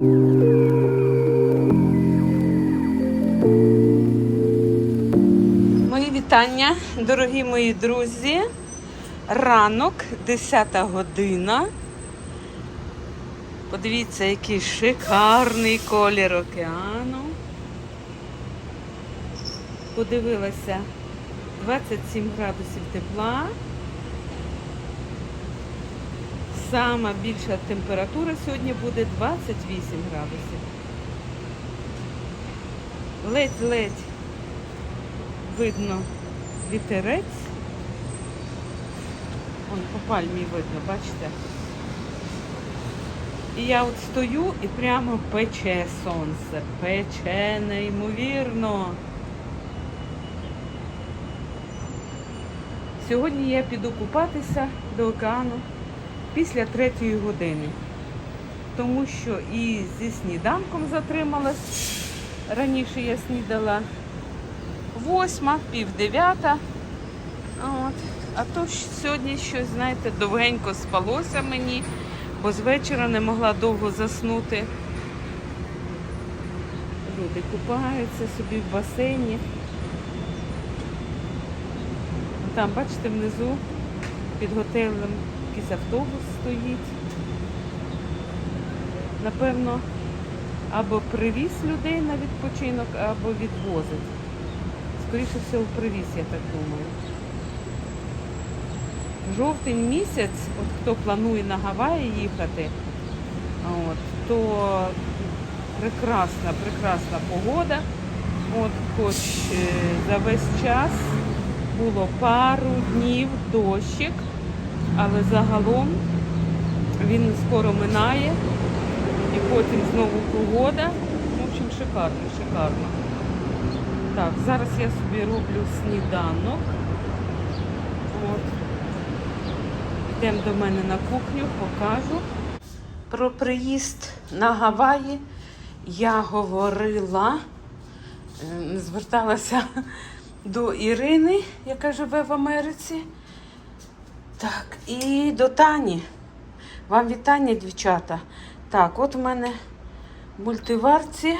Мої вітання, дорогі мої друзі. Ранок, 10 година. Подивіться, який шикарний колір океану. Подивилася 27 градусів тепла. Сама більша температура сьогодні буде 28 градусів. Ледь-ледь видно вітерець. Вон по пальмі видно, бачите? І я от стою і прямо пече сонце. Пече неймовірно. Сьогодні я піду купатися до океану після третьої години. Тому що і зі сніданком затрималась. Раніше я снідала восьма, пів дев'ята. А то сьогодні щось, знаєте, довгенько спалося мені, бо з вечора не могла довго заснути. Люди купаються собі в басейні. Там, бачите, внизу під готелем якийсь автобус стоїть. Напевно, або привіз людей на відпочинок, або відвозить. Скоріше всього, привіз, я так думаю. Жовтень місяць, от хто планує на Гаваї їхати, от, то прекрасна, прекрасна погода. От, хоч е, за весь час було пару днів дощик, але загалом він скоро минає і потім знову погода. В общем, шикарно, шикарно. Так, зараз я собі роблю сніданок. От. Йдемо до мене на кухню, покажу. Про приїзд на Гаваї я говорила, е, зверталася до Ірини, яка живе в Америці. Так, і до Тані. Вам вітання, дівчата. Так, от у мене в мультиварці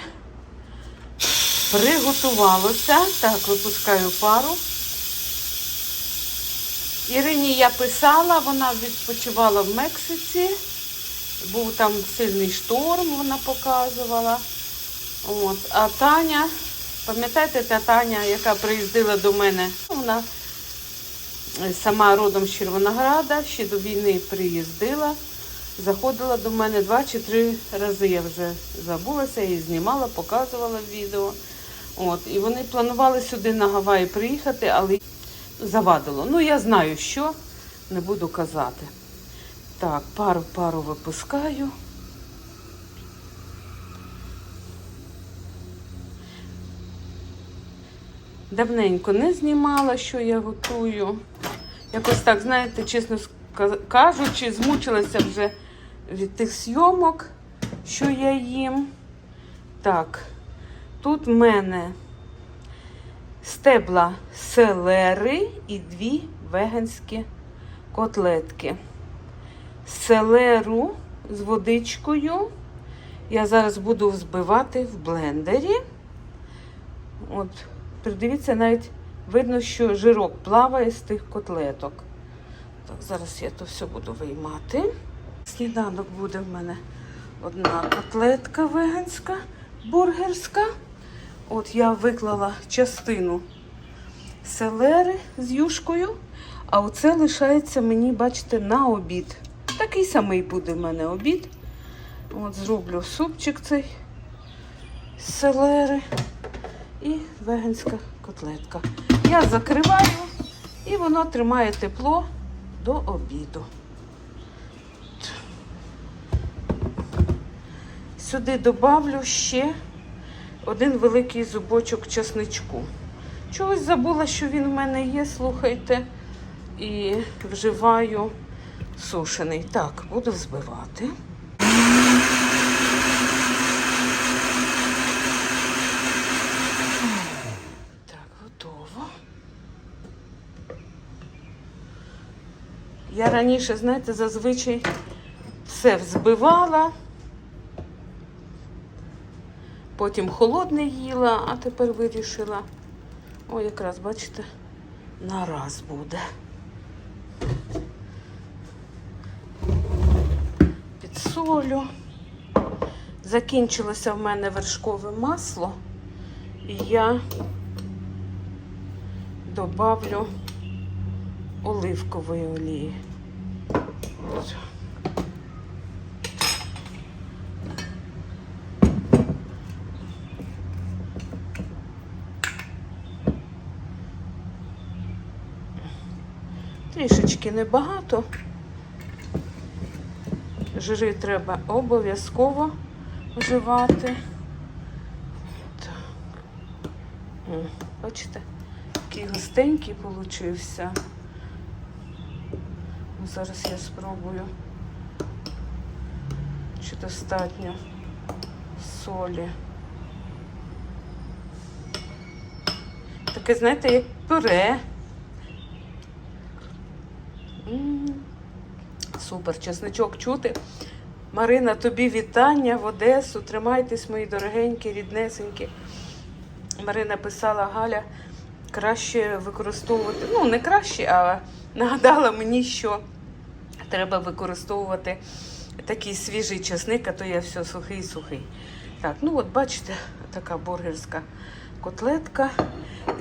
приготувалося. Так, випускаю пару. Ірині я писала, вона відпочивала в Мексиці. Був там сильний шторм, вона показувала. От. А Таня, пам'ятаєте, та Таня, яка приїздила до мене, вона сама родом з Червонограда, ще до війни приїздила. Заходила до мене два чи три рази. Я вже забулася і знімала, показувала відео. От. І вони планували сюди на Гаваї приїхати, але завадило. Ну, я знаю, що, не буду казати. Так, пару пару випускаю. Давненько не знімала, що я готую. Якось так, знаєте, чесно кажучи, змучилася вже від тих зйомок, що я їм. Так, тут в мене стебла селери і дві веганські котлетки. Селеру з водичкою я зараз буду взбивати в блендері. От, придивіться, навіть видно, що жирок плаває з тих котлеток. Так, зараз я то все буду виймати. Сніданок буде в мене одна котлетка веганська, бургерська. От я виклала частину селери з юшкою, а оце лишається мені, бачите, на обід. Такий самий буде в мене обід. От зроблю супчик цей з селери і веганська котлетка. Я закриваю і воно тримає тепло до обіду. Сюди добавлю ще один великий зубочок чесничку. Чогось забула, що він в мене є, слухайте, і вживаю сушений. Так, буду взбивати. Так, готово. Я раніше, знаєте, зазвичай все взбивала, Потім холодне їла, а тепер вирішила. О, якраз, бачите, на раз буде. Підсолю. Закінчилося в мене вершкове масло. І я добавлю оливкової олії. Трішечки небагато. Жири треба обов'язково вживати. Так. Бачите, який густенький получився. Зараз я спробую, чи достатньо солі. Таке, знаєте, як пюре. Супер, чесничок чути. Марина, тобі вітання в Одесу. Тримайтесь, мої дорогенькі, ріднесенькі. Марина писала Галя, краще використовувати, ну не краще, а нагадала мені, що треба використовувати такий свіжий чесник, а то я все сухий сухий. Так, ну от бачите, така бургерська котлетка.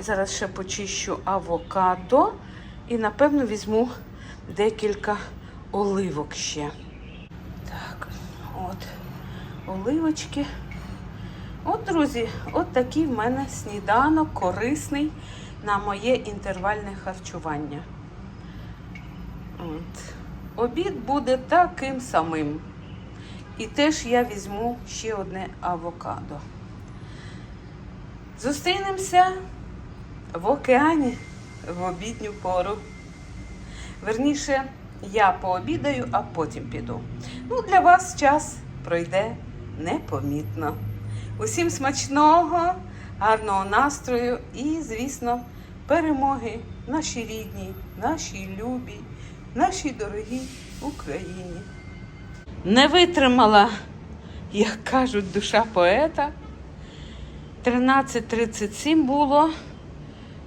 І зараз ще почищу авокадо і напевно візьму декілька оливок ще. Так, от оливочки. От, друзі, от такий в мене сніданок корисний на моє інтервальне харчування. От. Обід буде таким самим. І теж я візьму ще одне авокадо. Зустрінемося в океані в обідню пору. Верніше, я пообідаю, а потім піду. Ну, для вас час пройде непомітно. Усім смачного, гарного настрою і, звісно, перемоги нашій рідній, нашій любій, нашій дорогій Україні. Не витримала, як кажуть, душа поета. 13.37 було,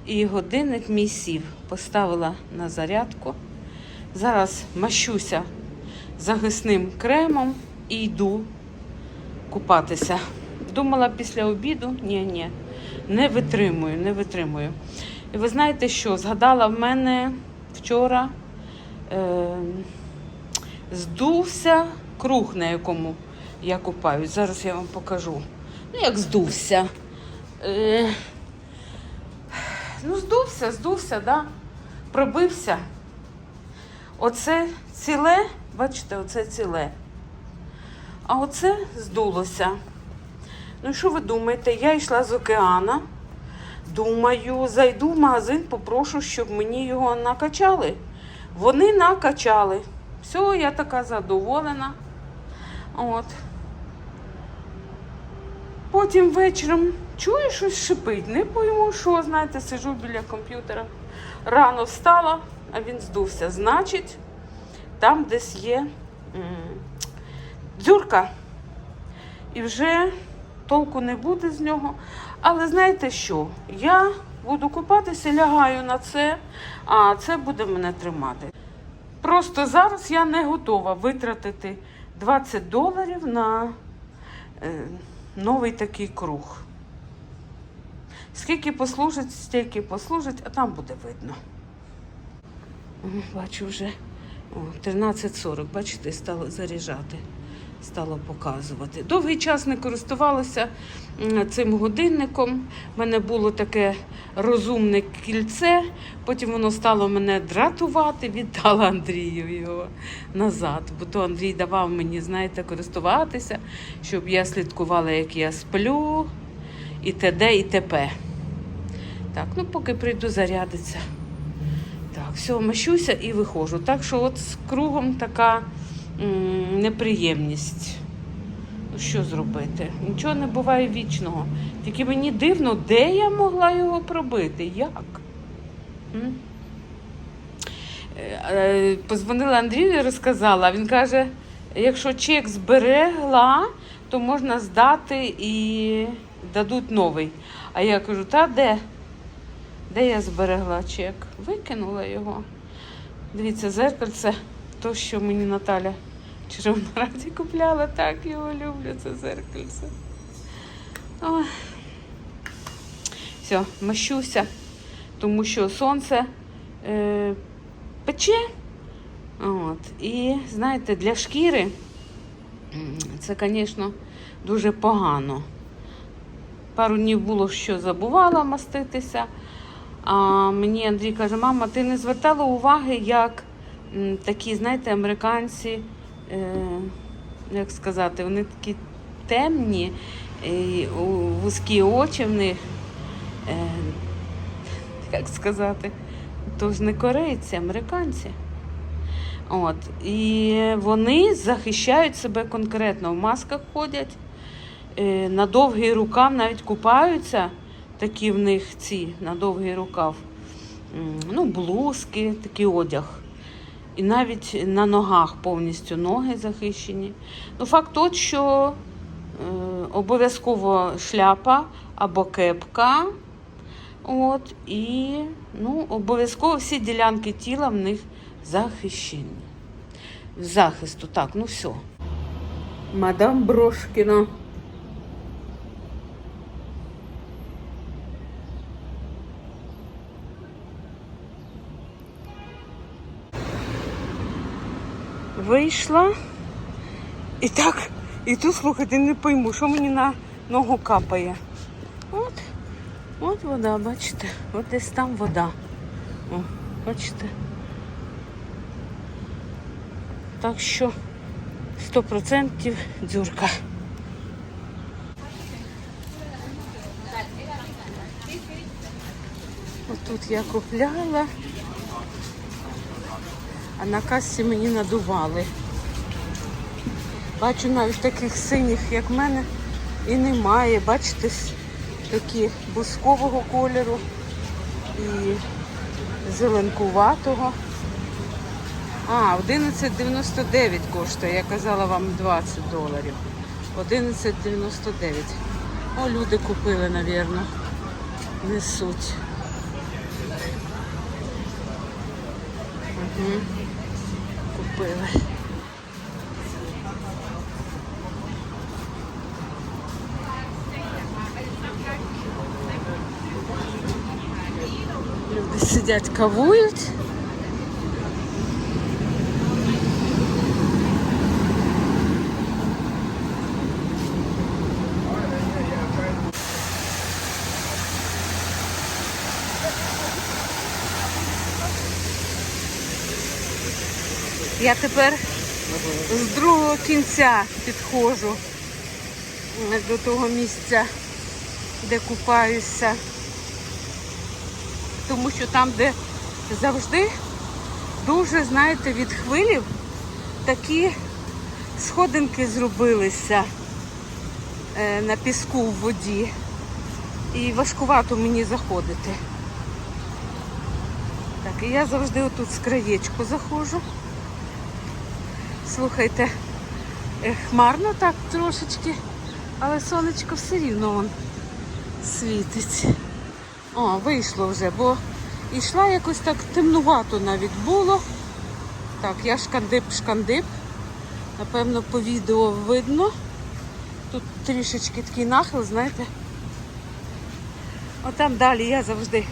і годинник мій сів. Поставила на зарядку. Зараз мащуся захисним кремом і йду купатися. Думала після обіду, ні, ні, не витримую, не витримую. І ви знаєте що? Згадала в мене вчора здувся круг, на якому я купаюсь. Зараз я вам покажу. Ну, як здувся. Е, ну, здувся, здувся, да? пробився. Оце ціле, бачите, оце ціле. А оце здулося. Ну, що ви думаєте? Я йшла з океана. Думаю, зайду в магазин, попрошу, щоб мені його накачали. Вони накачали. Все, я така задоволена. От. Потім вечором чую, щось шипить. Не пойму, що, знаєте, сижу біля комп'ютера. Рано встала, а він здувся. Значить, там десь є дзюрка. І вже толку не буде з нього. Але знаєте що? Я буду купатися, лягаю на це, а це буде мене тримати. Просто зараз я не готова витратити 20 доларів на е, новий такий круг. Скільки послужить, стільки послужить, а там буде видно. Бачу вже о, 13.40, бачите, стало заряджати, стало показувати. Довгий час не користувалася цим годинником. У мене було таке розумне кільце, потім воно стало мене дратувати, віддала Андрію його назад. Бо то Андрій давав мені, знаєте, користуватися, щоб я слідкувала, як я сплю, і т.д. і т.п. Так, ну поки прийду зарядиться. Так, все, мащуся і виходжу. Так що от з кругом така неприємність. Ну, що зробити? Нічого не буває вічного. Тільки мені дивно, де я могла його пробити? Як? Е, е, Позвонила Андрію і розказала. Він каже: якщо чек зберегла, то можна здати і дадуть новий. А я кажу, та де? Де я зберегла чек? Викинула його. Дивіться, зеркальце, то, що мені Наталя Червонораді купляла, так його люблю, це зеркальце. Все, мащуся, тому що сонце е, пече. От. І знаєте, для шкіри це, звісно, дуже погано. Пару днів було, що забувала маститися. А мені Андрій каже, мама, ти не звертала уваги, як такі, знаєте, американці, е, як сказати, вони такі темні, вузькі очі в них, е, як сказати, то ж не корейці, американці. От. І вони захищають себе конкретно. В масках ходять, е, на довгий рукав навіть купаються, такі в них ці на довгий рукав. Ну, блузки, такий одяг. І навіть на ногах повністю ноги захищені. Ну, факт тот, що е, обов'язково шляпа або кепка. От, і ну, обов'язково всі ділянки тіла в них захищені. Захисту, так, ну все. Мадам Брошкіна. Вийшла. І так, і тут, слухайте, не пойму, що мені на ногу капає. От, от вода, бачите, от десь там вода. О, бачите. Так що 100% дзюрка. Отут я купляла, а на касі мені надували. Бачу навіть таких синіх, як в мене, і немає. Бачите, такі бускового кольору і зеленкуватого. А, 11,99 коштує. Я казала вам 20 доларів. 11,99. О, люди купили, напевно. Несуть. Угу. Купили. Люди сидять, кавують. Я тепер з другого кінця підходжу до того місця, де купаюся. Тому що там, де завжди дуже, знаєте, від хвилів такі сходинки зробилися е, на піску в воді. І важкувато мені заходити. Так, і я завжди отут з краєчку заходжу. Слухайте, е, хмарно так трошечки, але сонечко все рівно вон світить. О, вийшло вже, бо йшла якось так темнувато навіть було. Так, я шкандип-шкандип. Напевно, по відео видно. Тут трішечки такий нахил, знаєте. Отам далі я завжди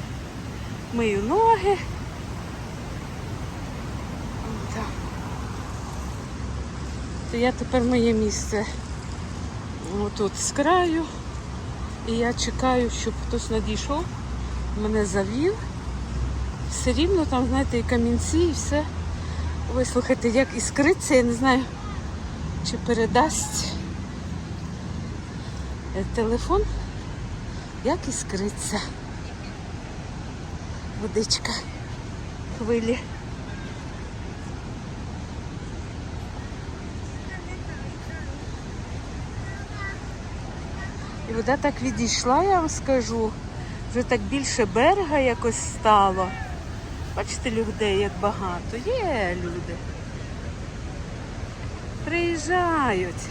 мию ноги. То я тепер моє місце отут з краю. І я чекаю, щоб хтось надійшов, мене завів. Все рівно там, знаєте, і камінці, і все. Ви слухайте, як іскриться, я не знаю, чи передасть телефон, як іскриться. Водичка, хвилі. Вода так відійшла, я вам скажу. Вже так більше берега якось стало. Бачите, людей як багато. Є люди. Приїжджають.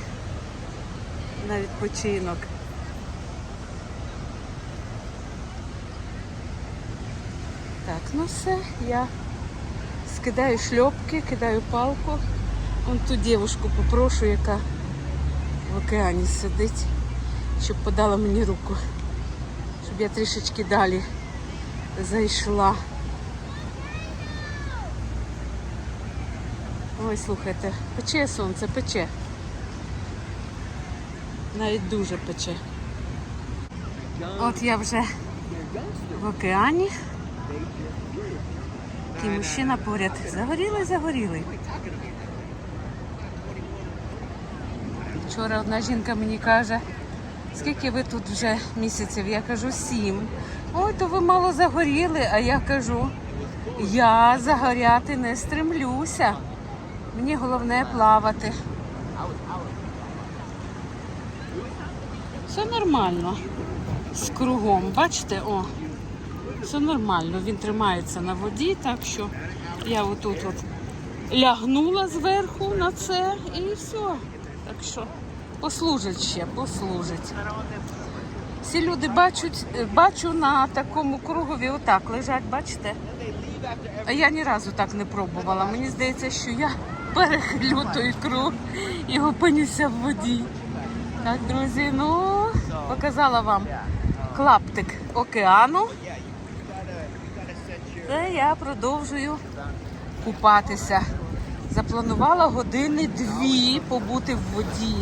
на відпочинок. Так, ну все, я скидаю шльопки, кидаю палку. Вон ту дівушку попрошу, яка в океані сидить, щоб подала мені руку, щоб я трішечки далі зайшла. Ой, слухайте, пече сонце, пече. Навіть дуже пече. От я вже в океані. Такий мужчина поряд. Загорілий, загорілий. Вчора одна жінка мені каже, скільки ви тут вже місяців? Я кажу, сім. Ой, то ви мало загоріли, а я кажу, я загоряти не стремлюся. Мені головне плавати. Все нормально. З кругом. Бачите, о, все нормально. Він тримається на воді, так що я отут от лягнула зверху на це і все. Так що послужить ще, послужить. Всі люди бачать, бачу на такому кругові отак лежать, бачите? А я ні разу так не пробувала. Мені здається, що я перехилю той круг і опинюся в воді. Так, друзі, ну показала вам клаптик океану. Це я продовжую купатися. Запланувала години дві побути в воді,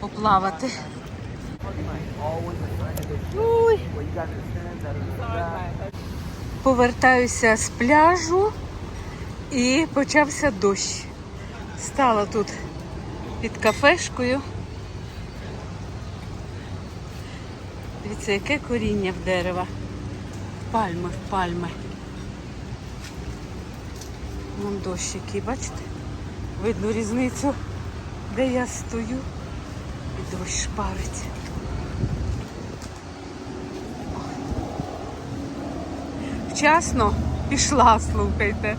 поплавати. Повертаюся з пляжу і почався дощ. Стала тут під кафешкою. Дивіться, яке коріння в дерева. Пальми, в пальми. Вон дощ який, бачите? Видно різницю, де я стою. І дощ шпарить. Вчасно пішла, слухайте.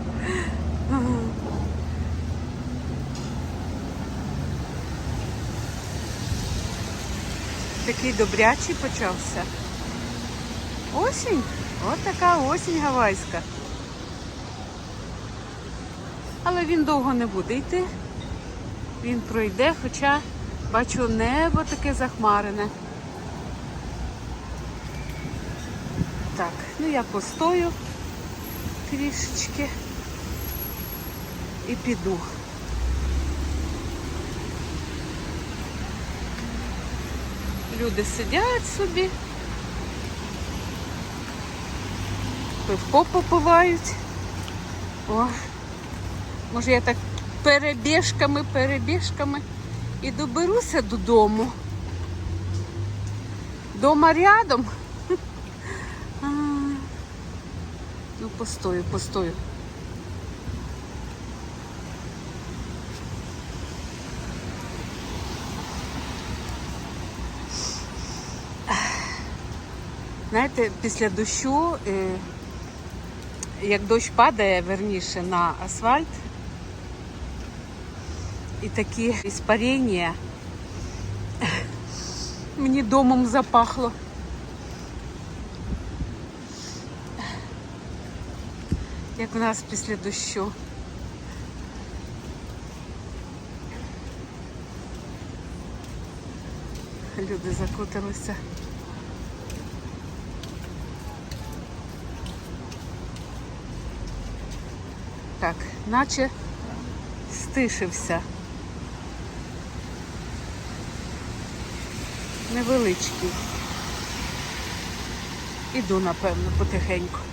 Такий добрячий почався. Осінь. От така осінь гавайська. Але він довго не буде йти. Він пройде, хоча бачу небо таке захмарене. Так, ну я постою трішечки і піду. Люди сидять собі, пивко попивають. О, може я так перебіжками, перебіжками і доберуся додому. Дома рядом. Ну, постою, постою. Знаєте, після дощу, е, як дощ падає верніше на асфальт, і такі іспарення, мені домом запахло. Як у нас після дощу. Люди закуталися. Так, наче стишився. Невеличкий. Іду, напевно, потихеньку.